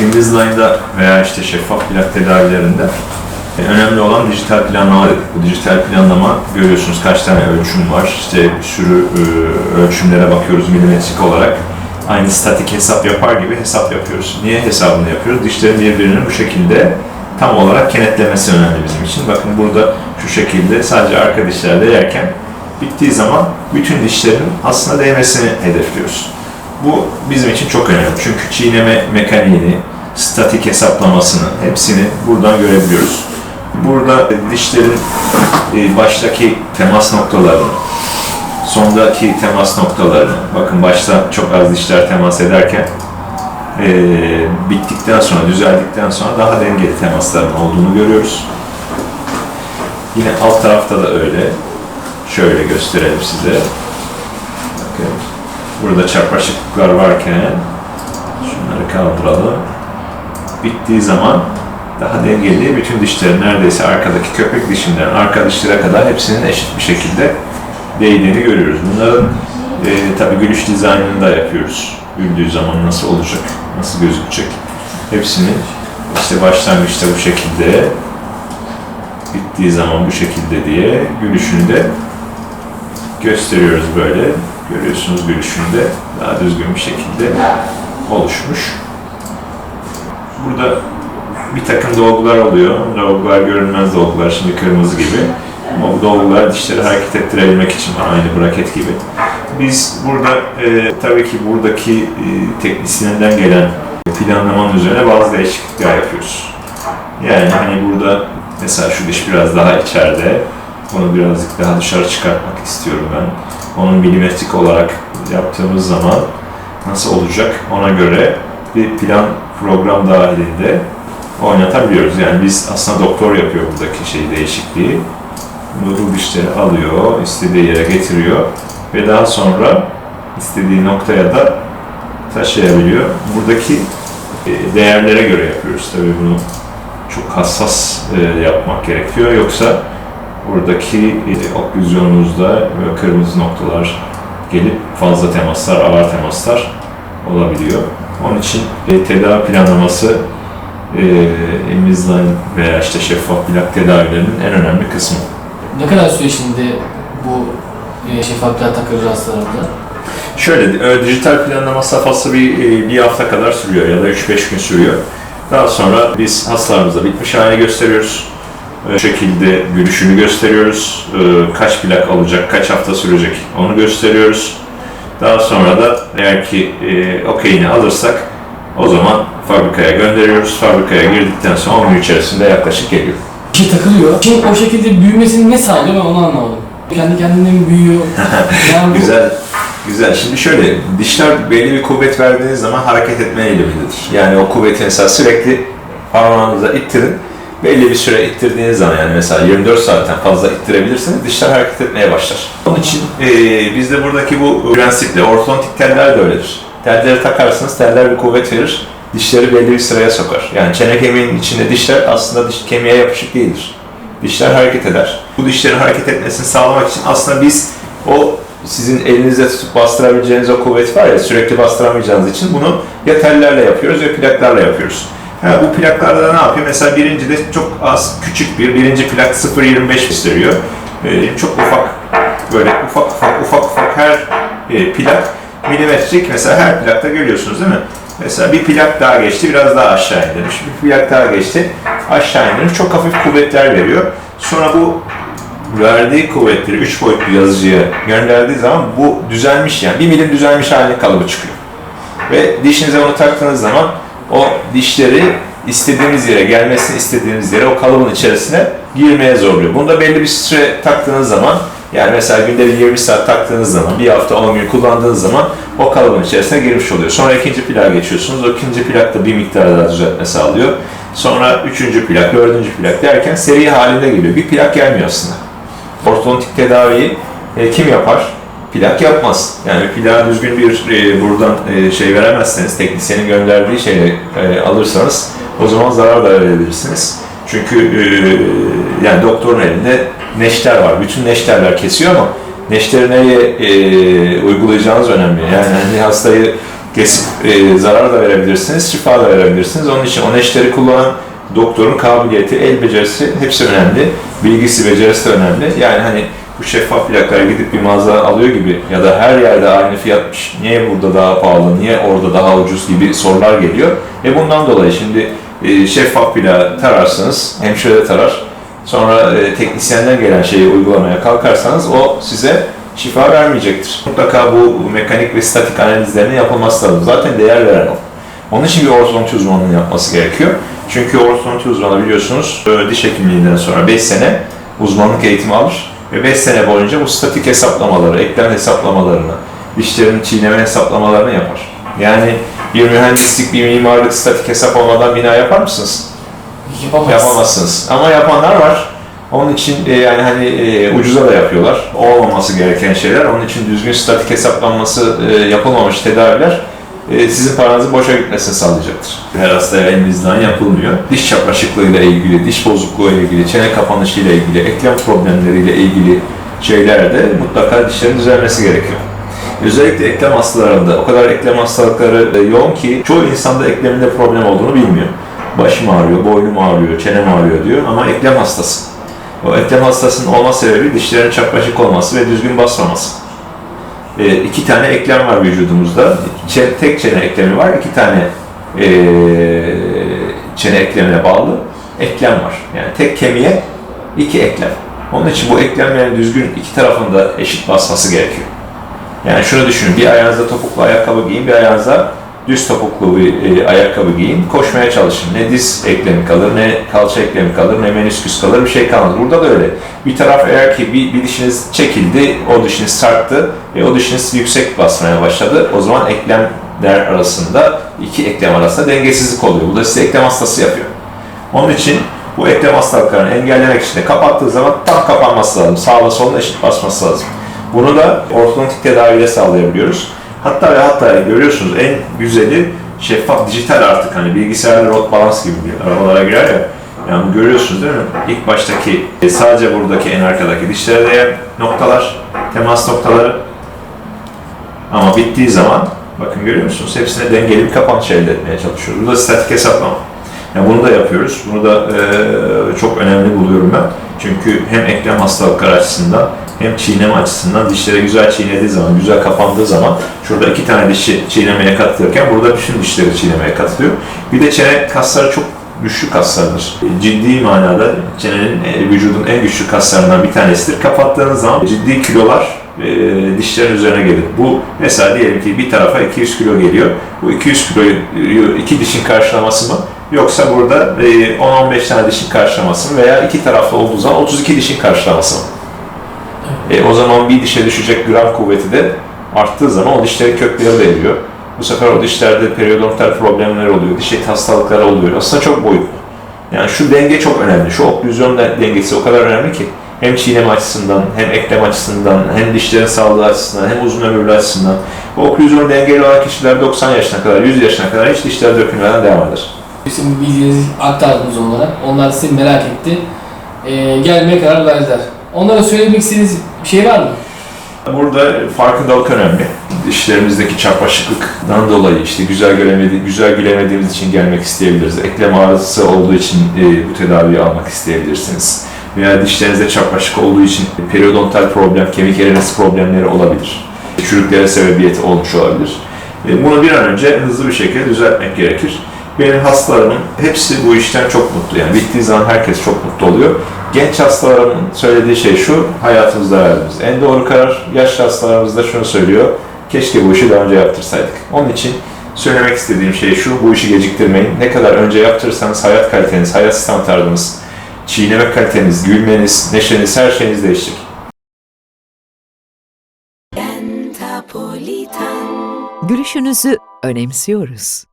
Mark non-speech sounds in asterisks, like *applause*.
Invisalign'da veya işte şeffaf plak tedavilerinde e, önemli olan dijital planlama. Bu dijital planlama görüyorsunuz kaç tane ölçüm var. İşte bir sürü e, ölçümlere bakıyoruz milimetrik olarak. Aynı statik hesap yapar gibi hesap yapıyoruz. Niye hesabını yapıyoruz? Dişlerin birbirini bu şekilde tam olarak kenetlemesi önemli bizim için. Bakın burada şu şekilde sadece arka dişlerde yerken bittiği zaman bütün dişlerin aslında değmesini hedefliyoruz. Bu bizim için çok önemli. Çünkü çiğneme mekaniğini, statik hesaplamasını hepsini buradan görebiliyoruz. Burada dişlerin e, baştaki temas noktalarını, sondaki temas noktalarını, bakın başta çok az dişler temas ederken e, bittikten sonra, düzeldikten sonra daha dengeli temasların olduğunu görüyoruz. Yine alt tarafta da öyle. Şöyle gösterelim size. Burada çapraşıklıklar varken şunları kaldıralım. Bittiği zaman daha dengeli bütün dişlerin neredeyse arkadaki köpek dişinden arka dişlere kadar hepsinin eşit bir şekilde değdiğini görüyoruz. Bunların e, tabii gülüş dizaynını da yapıyoruz. Güldüğü zaman nasıl olacak, nasıl gözükecek. Hepsini işte başlangıçta bu şekilde, bittiği zaman bu şekilde diye gülüşünü de gösteriyoruz böyle. Görüyorsunuz gülüşünde daha düzgün bir şekilde oluşmuş. Burada bir takım dolgular oluyor. Dolgular görünmez dolgular, şimdi kırmızı gibi. Ama bu dolgular dişleri hareket ettirebilmek için aynı braket gibi. Biz burada e, tabii ki buradaki e, teknisyenden gelen planlamanın üzerine bazı değişiklikler yapıyoruz. Yani hani burada mesela şu diş biraz daha içeride, onu birazcık daha dışarı çıkartmak istiyorum ben. Onun milimetrik olarak yaptığımız zaman nasıl olacak ona göre bir plan program dahilinde oynatabiliyoruz. Yani biz aslında doktor yapıyor buradaki şey değişikliği. Bunu bu dişleri alıyor, istediği yere getiriyor ve daha sonra istediği noktaya da taşıyabiliyor. Buradaki e, değerlere göre yapıyoruz tabii bunu çok hassas e, yapmak gerekiyor. Yoksa buradaki e, oklüzyonunuzda kırmızı noktalar gelip fazla temaslar, ağır temaslar olabiliyor. Onun için e, tedavi planlaması e, Invisalign veya işte şeffaf plak tedavilerinin en önemli kısmı. Ne kadar süre şimdi bu e, şeffaf plak takılır hastalarımıza? Şöyle, e, dijital planlama safhası bir, e, bir hafta kadar sürüyor ya da 3-5 gün sürüyor. Daha sonra biz hastalarımıza bitmiş halini gösteriyoruz. E, Bu şekilde gülüşünü gösteriyoruz. E, Kaç plak alacak, kaç hafta sürecek onu gösteriyoruz. Daha sonra da eğer ki e, okeyini alırsak o zaman fabrikaya gönderiyoruz. Fabrikaya girdikten sonra 10 gün içerisinde yaklaşık geliyor. Bir şey takılıyor. Şimdi o şekilde büyümesini ne sağlıyor ben onu anlamadım. Kendi kendine mi büyüyor? *laughs* Yani bu- Güzel. Güzel. Şimdi şöyle, dişler belli bir kuvvet verdiğiniz zaman hareket etme eğilimindedir. Yani o kuvveti mesela sürekli parmağınıza ittirin. Belli bir süre ittirdiğiniz zaman yani mesela 24 saatten fazla ittirebilirsiniz, dişler hareket etmeye başlar. Onun için eee bizde buradaki bu prensiple, ortodontik teller de öyledir. Telleri takarsınız, teller bir kuvvet verir, dişleri belli bir sıraya sokar. Yani çene kemiğinin içinde dişler aslında diş kemiğe yapışık değildir. Dişler hareket eder. Bu dişlerin hareket etmesini sağlamak için aslında biz o sizin elinizde tutup bastırabileceğiniz o kuvvet var ya sürekli bastıramayacağınız için bunu ya tellerle yapıyoruz ya plaklarla yapıyoruz. Ha, bu plaklarda da ne yapıyor? Mesela birinci de çok az, küçük bir, birinci plak 0.25 gösteriyor. Ee, çok ufak, böyle ufak ufak ufak ufak her e, plak milimetrik. Mesela her plakta görüyorsunuz değil mi? Mesela bir plak daha geçti, biraz daha aşağı indirmiş. Bir plak daha geçti, aşağı indirmiş. Çok hafif kuvvetler veriyor. Sonra bu verdiği kuvvetleri 3 boyutlu yazıcıya gönderdiği zaman bu düzelmiş yani bir milim düzelmiş haline kalıbı çıkıyor. Ve dişinize onu taktığınız zaman o dişleri istediğimiz yere gelmesini istediğimiz yere o kalıbın içerisine girmeye zorluyor. Bunu da belli bir süre taktığınız zaman yani mesela günde bir 20 saat taktığınız zaman, bir hafta 10 gün kullandığınız zaman o kalıbın içerisine girmiş oluyor. Sonra ikinci plağa geçiyorsunuz. O ikinci plak da bir miktar daha düzeltme sağlıyor. Sonra üçüncü plak, dördüncü plak derken seri halinde geliyor. Bir plak gelmiyor aslında. Ortodontik tedaviyi e, kim yapar? Plak yapmaz. Yani plağa düzgün bir e, buradan e, şey veremezseniz, teknisyenin gönderdiği şeyi e, alırsanız o zaman zarar da verebilirsiniz. Çünkü e, yani doktorun elinde neşter var. Bütün neşterler kesiyor ama neşteri nereye e, uygulayacağınız önemli. Yani hani hastayı kesip e, zarar da verebilirsiniz, şifa da verebilirsiniz. Onun için o neşteri kullanan doktorun kabiliyeti, el becerisi hepsi önemli. Bilgisi, becerisi de önemli. Yani hani bu şeffaf plaklara gidip bir mağaza alıyor gibi ya da her yerde aynı fiyatmış. Niye burada daha pahalı, niye orada daha ucuz gibi sorular geliyor. E bundan dolayı şimdi e, şeffaf plağı tararsınız, hemşire tarar. Sonra e, teknisyenden gelen şeyi uygulamaya kalkarsanız o size şifa vermeyecektir. Mutlaka bu mekanik ve statik analizlerinin yapılması lazım. Zaten değer veren o. Onun için bir ortodonti uzmanının yapması gerekiyor. Çünkü ortodonti uzmanı biliyorsunuz e, diş hekimliğinden sonra 5 sene uzmanlık eğitimi alır ve 5 sene boyunca bu statik hesaplamaları, eklem hesaplamalarını, dişlerin çiğneme hesaplamalarını yapar. Yani bir mühendislik, bir mimarlık statik hesap olmadan bina yapar mısınız? Yapamazsın. Yapamazsınız. Ama yapanlar var. Onun için e, yani hani e, ucuza da yapıyorlar. Olmaması gereken şeyler. Onun için düzgün statik hesaplanması e, yapılmamış tedaviler e, sizin paranızı boşa gitmesini sağlayacaktır. Her hastaya elinizden yapılmıyor. Diş çapraşıklığıyla ilgili, diş bozukluğu ile ilgili, çene kapanışı ile ilgili, eklem problemleriyle ilgili şeylerde mutlaka dişlerin düzelmesi gerekiyor. Özellikle eklem hastalarında o kadar eklem hastalıkları e, yoğun ki çoğu insanda ekleminde problem olduğunu bilmiyor. Başım ağrıyor, boynum ağrıyor, çenem ağrıyor diyor ama eklem hastası. O eklem hastasının olma sebebi dişlerin çapraşık olması ve düzgün basmaması. E, iki tane eklem var vücudumuzda. Çe- tek çene eklemi var, iki tane e, çene eklemine bağlı eklem var. Yani tek kemiğe iki eklem. Onun için bu eklemlerin düzgün iki tarafında eşit basması gerekiyor. Yani şunu düşünün, bir ayağınızda topuklu ayakkabı giyin, bir ayağınızda düz topuklu bir e, ayakkabı giyin, koşmaya çalışın. Ne diz eklemi kalır, ne kalça eklemi kalır, ne menisküs kalır, bir şey kalmaz. Burada da öyle. Bir taraf eğer ki bir, bir dişiniz çekildi, o dişiniz sarktı ve o dişiniz yüksek basmaya başladı. O zaman eklemler arasında, iki eklem arasında dengesizlik oluyor. Bu da size eklem hastası yapıyor. Onun için bu eklem hastalıklarını engellemek için de kapattığı zaman tam kapanması lazım. Sağla soluna eşit basması lazım. Bunu da ortodontik tedaviyle sağlayabiliyoruz. Hatta ve hatta görüyorsunuz en güzeli şeffaf dijital artık hani bilgisayarda rot balans gibi bir arabalara girer ya. Yani görüyorsunuz değil mi? İlk baştaki e, sadece buradaki en arkadaki dişlere noktalar, temas noktaları. Ama bittiği zaman bakın görüyor musunuz? Hepsine dengeli bir kapanış elde etmeye çalışıyoruz. Bu da statik hesaplama. Yani bunu da yapıyoruz. Bunu da e, çok önemli buluyorum ben. Çünkü hem eklem hastalıkları açısından hem çiğneme açısından dişlere güzel çiğnediği zaman, güzel kapandığı zaman şurada iki tane dişi çiğnemeye katılırken burada bütün dişleri çiğnemeye katılıyor. Bir de çene kasları çok güçlü kaslardır. Ciddi manada çenenin e, vücudun en güçlü kaslarından bir tanesidir. Kapattığınız zaman ciddi kilolar e, dişlerin üzerine gelir. Bu mesela diyelim ki bir tarafa 200 kilo geliyor. Bu 200 kiloyu iki dişin karşılaması mı? Yoksa burada e, 10-15 tane dişin karşılaması mı? Veya iki taraflı olduğu zaman 32 dişin karşılaması mı? E, o zaman bir dişe düşecek gram kuvveti de arttığı zaman o dişlerin kökleri de eriyor. Bu sefer o dişlerde periodontal problemler oluyor, diş eti hastalıkları oluyor. Aslında çok boyutlu. Yani şu denge çok önemli. Şu oklüzyon de- dengesi o kadar önemli ki hem çiğneme açısından, hem eklem açısından, hem dişlerin sağlığı açısından, hem uzun ömürlü açısından. Bu oklüzyon dengeli olan kişiler 90 yaşına kadar, 100 yaşına kadar hiç dişler dökülmeden devam eder. Bizim bilgilerinizi aktardınız onlara. Onlar sizi merak etti. Ee, gelmeye karar verdiler. Onlara söylemek istediğiniz bir şey var mı? Burada farkındalık önemli. Dişlerimizdeki çapraşıklıktan dolayı işte güzel göremedi, güzel gülemediğimiz için gelmek isteyebiliriz. Eklem ağrısı olduğu için e, bu tedaviyi almak isteyebilirsiniz. Veya dişlerinizde çapraşık olduğu için periodontal problem, kemik erimesi problemleri olabilir. Çürüklere sebebiyeti olmuş olabilir. E, Bunu bir an önce hızlı bir şekilde düzeltmek gerekir. Benim hastalarımın hepsi bu işten çok mutlu. Yani bittiği zaman herkes çok mutlu oluyor. Genç hastalarımın söylediği şey şu, hayatımızda verdiğimiz en doğru karar. Yaşlı hastalarımız da şunu söylüyor, keşke bu işi daha önce yaptırsaydık. Onun için söylemek istediğim şey şu, bu işi geciktirmeyin. Ne kadar önce yaptırırsanız hayat kaliteniz, hayat standartınız, çiğneme kaliteniz, gülmeniz, neşeniz, her şeyiniz değişecek. Pentapolitan Gülüşünüzü önemsiyoruz.